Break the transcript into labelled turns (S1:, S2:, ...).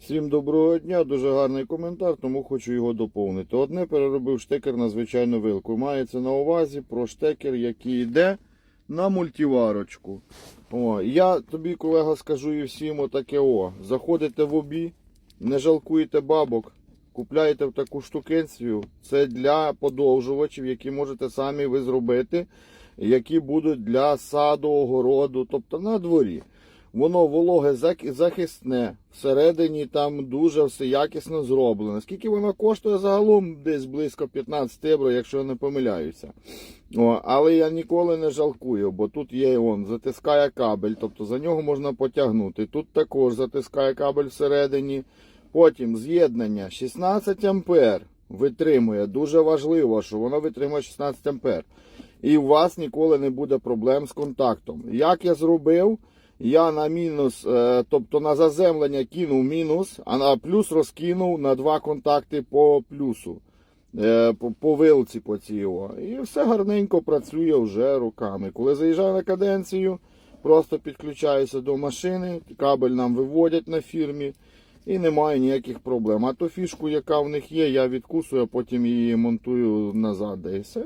S1: Всім доброго дня, дуже гарний коментар, тому хочу його доповнити. Одне переробив штекер на звичайну вилку. Мається на увазі про штекер, який йде на мультиварочку. О, я тобі, колега, скажу і всім отаке о. Заходите в обі, не жалкуєте бабок, купляєте в таку штукенцію. Це для подовжувачів, які можете самі ви зробити, які будуть для саду, огороду, тобто на дворі. Воно вологе захисне, всередині там дуже все якісно зроблено. Скільки воно коштує загалом? Десь близько 15 євро, якщо я не помиляюся. О, але я ніколи не жалкую, бо тут є он, затискає кабель, тобто за нього можна потягнути. Тут також затискає кабель всередині. Потім з'єднання 16 ампер витримує. Дуже важливо, що воно витримує 16 ампер. І у вас ніколи не буде проблем з контактом. Як я зробив? Я на мінус, е, тобто на заземлення кинув мінус, а на плюс розкинув на два контакти по плюсу. Е, по, вилці по цій. І все гарненько працює вже руками. Коли заїжджаю на каденцію, просто підключаюся до машини, кабель нам виводять на фірмі і немає ніяких проблем. А ту фішку, яка в них є, я відкусую, а потім її монтую назад. Все.